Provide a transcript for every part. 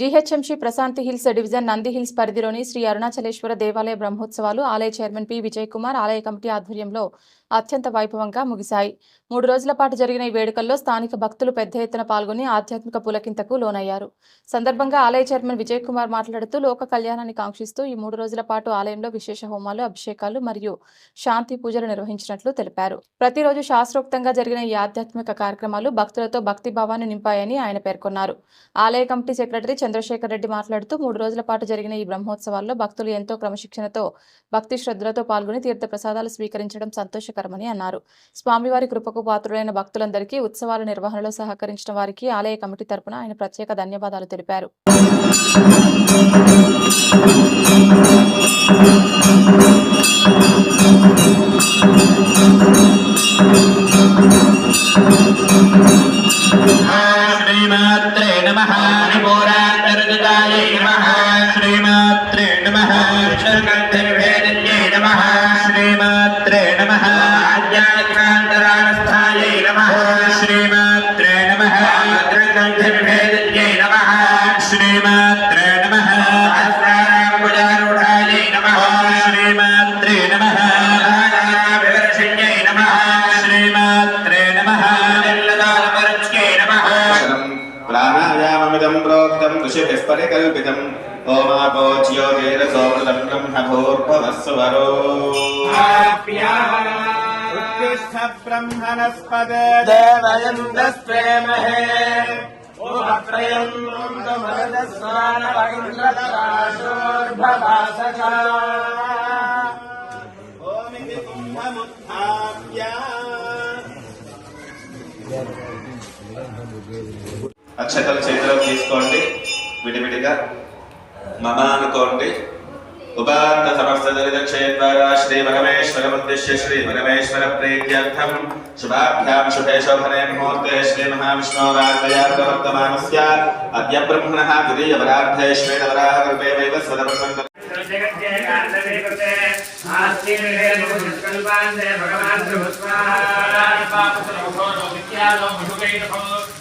GHMC Prashanti hills division Nandi hills పరిధిలోని శ్రీ అరుణాచలేశ్వర దేవాలయ బ్రహ్మోత్సవాలు ఆలయ చైర్మన్ పి విజయ్ కుమార్ ఆలయ కమిటీ ఆధ్వర్యంలో అత్యంత వైభవంగా ముగిశాయి. మూడు రోజుల పాటు జరిగిన ఈ వేడుకల్లో స్థానిక భక్తులు పెద్ద ఎత్తున పాల్గొని ఆధ్యాత్మిక పులకింతకు లోనయ్యారు. సందర్భంగా ఆలయ చైర్మన్ విజయ్ కుమార్ మాట్లాడుతూ లోక కళ్యాణాన్ని కాంక్షిస్తూ ఈ మూడు రోజుల పాటు ఆలయంలో విశేష హోమాలు అభిషేకాలు మరియు శాంతి పూజలు నిర్వహించినట్లు తెలిపారు. ప్రతిరోజు శాస్త్రోక్తంగా జరిగిన ఈ ఆధ్యాత్మిక కార్యక్రమాలు భక్తులతో భక్తి భావాన్ని నింపాయని ఆయన పేర్కొన్నారు. ఆలయ కమిటీ సెక్రటరీ చంద్రశేఖర్ రెడ్డి మాట్లాడుతూ మూడు రోజుల పాటు జరిగిన ఈ బ్రహ్మోత్సవాల్లో భక్తులు ఎంతో క్రమశిక్షణతో భక్తి శ్రద్ధలతో పాల్గొని తీర్థ ప్రసాదాలు స్వీకరించడం సంతోషకరమని అన్నారు. స్వామివారి కృపకు పాత్రులైన భక్తులందరికీ ఉత్సవాల నిర్వహణలో సహకరించిన వారికి ఆలయ కమిటీ తరపున ఆయన ప్రత్యేక ధన్యవాదాలు తెలిపారు. श्रीमात्रे नमः निपोरान्तर्गतायै नमः श्रीमात्रे नमः अक्षरकण्ठविभेदन्यै नमः श्रीमात्रे नमः आध्यात्मान्तरावस्थायै नमः श्रीमात्रे ऋषिभिः परिकल्पितम् ओमापोज्योतिरसोमृतं ब्रह्मभूर्भवस्वरो उत्तिष्ठ ब्रह्मणस्पदे देवयन्दस्त्वेमहे ओमिति कुम्भमुत्थाप्य అక్షతలు చేతిలో తీసుకోండి విడివిడిగా మమ అనుకోండి ఉపాంత సమస్త దరిద క్షేత్ర శ్రీ పరమేశ్వర ఉద్దేశ్య శ్రీ పరమేశ్వర ప్రీత్యర్థం శుభాభ్యాం శుభే శోభనే ముహూర్తే శ్రీ మహావిష్ణోరార్ధయార్ధవర్తమానస్య అద్య బ్రహ్మణः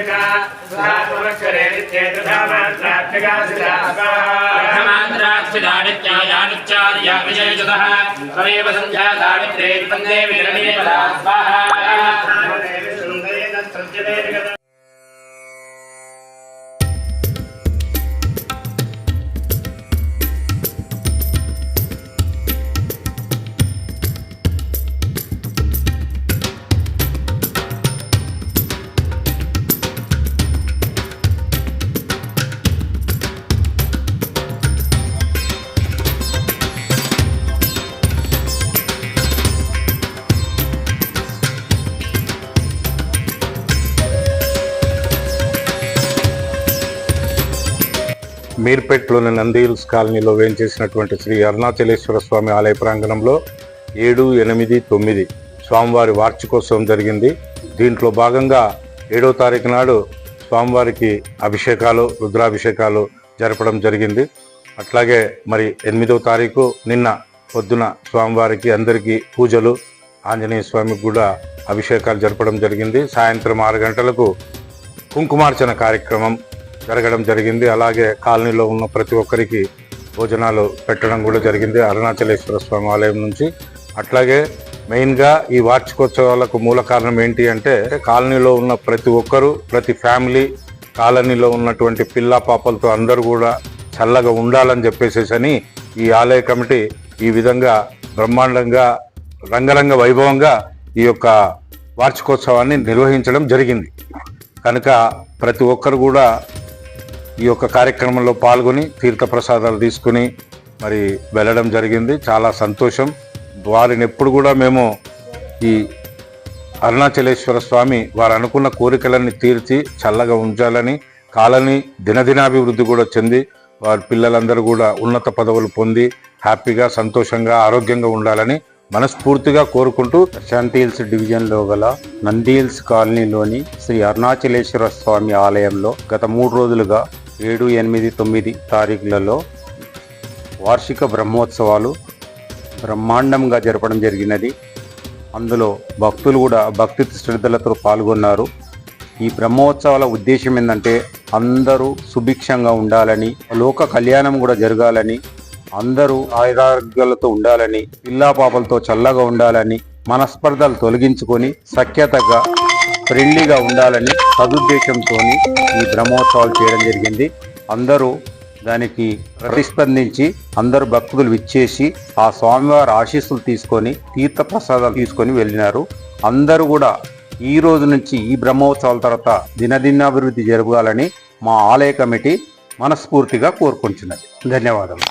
కల్పే వైవ స్వదపత్రం భగవతే స్వరేవ సంధ్యా సావిత్రే వందే విరణే పదా స్వాహా మీర్పేట్లోని నంది హిల్స్ కాలనీలో వేయించేసినటువంటి శ్రీ అరుణాచలేశ్వర స్వామి ఆలయ ప్రాంగణంలో ఏడు ఎనిమిది తొమ్మిది స్వామివారి వార్షికోత్సవం జరిగింది. దీంట్లో భాగంగా ఏడో తారీఖు నాడు స్వామివారికి అభిషేకాలు రుద్రాభిషేకాలు జరపడం జరిగింది. అట్లాగే మరి ఎనిమిదో తారీఖు నిన్న పొద్దున స్వామివారికి అందరికీ పూజలు ఆంజనేయ స్వామికి కూడా అభిషేకాలు జరపడం జరిగింది. సాయంత్రం ఆరు గంటలకు కుంకుమార్చన కార్యక్రమం జరగడం జరిగింది. అలాగే కాలనీలో ఉన్న ప్రతి ఒక్కరికి భోజనాలు పెట్టడం కూడా జరిగింది అరుణాచలేశ్వర స్వామి ఆలయం నుంచి. అట్లాగే మెయిన్గా ఈ వార్షికోత్సవాలకు మూల కారణం ఏంటి అంటే కాలనీలో ఉన్న ప్రతి ఒక్కరూ ప్రతి ఫ్యామిలీ కాలనీలో ఉన్నటువంటి పిల్ల పాపలతో అందరూ కూడా చల్లగా ఉండాలని చెప్పేసేసని ఈ ఆలయ కమిటీ ఈ విధంగా బ్రహ్మాండంగా రంగరంగ వైభవంగా ఈ యొక్క వార్షికోత్సవాన్ని నిర్వహించడం జరిగింది. కనుక ప్రతి ఒక్కరు కూడా ఈ యొక్క కార్యక్రమంలో పాల్గొని తీర్థ ప్రసాదాలు తీసుకుని మరి వెళ్ళడం జరిగింది. చాలా సంతోషం. వారిని ఎప్పుడు కూడా మేము ఈ అరుణాచలేశ్వర స్వామి వారు అనుకున్న కోరికలన్నీ తీర్చి చల్లగా ఉంచాలని కాలనీ దినదినాభివృద్ధి కూడా చెంది వారి పిల్లలందరూ కూడా ఉన్నత పదవులు పొంది హ్యాపీగా సంతోషంగా ఆరోగ్యంగా ఉండాలని మనస్ఫూర్తిగా కోరుకుంటూ ప్రశాంతి హిల్స్ డివిజన్లో గల నంది హిల్స్ కాలనీలోని శ్రీ అరుణాచలేశ్వర స్వామి ఆలయంలో గత మూడు రోజులుగా ఏడు ఎనిమిది తొమ్మిది తారీఖులలో వార్షిక బ్రహ్మోత్సవాలు బ్రహ్మాండంగా జరపడం జరిగినది. అందులో భక్తులు కూడా భక్తి శ్రద్ధలతో పాల్గొన్నారు. ఈ బ్రహ్మోత్సవాల ఉద్దేశం ఏంటంటే అందరూ సుభిక్షంగా ఉండాలని లోక కళ్యాణం కూడా జరగాలని అందరూ ఆయురారోగ్యాలతో ఉండాలని పిల్లా పాపలతో చల్లగా ఉండాలని మనస్పర్ధలు తొలగించుకొని సఖ్యతగా ఫ్రెండ్లీగా ఉండాలని సదుద్దేశంతో ఈ బ్రహ్మోత్సవాలు చేయడం జరిగింది. అందరూ దానికి ప్రతిస్పందించి అందరు భక్తులు విచ్చేసి ఆ స్వామివారి ఆశీస్సులు తీసుకొని తీర్థ ప్రసాదాలు తీసుకొని వెళ్ళినారు. అందరూ కూడా ఈ రోజు నుంచి ఈ బ్రహ్మోత్సవాల తర్వాత దినదినాభివృద్ధి జరగాలని మా ఆలయ కమిటీ మనస్ఫూర్తిగా కోరుకుంటున్నది. ధన్యవాదాలు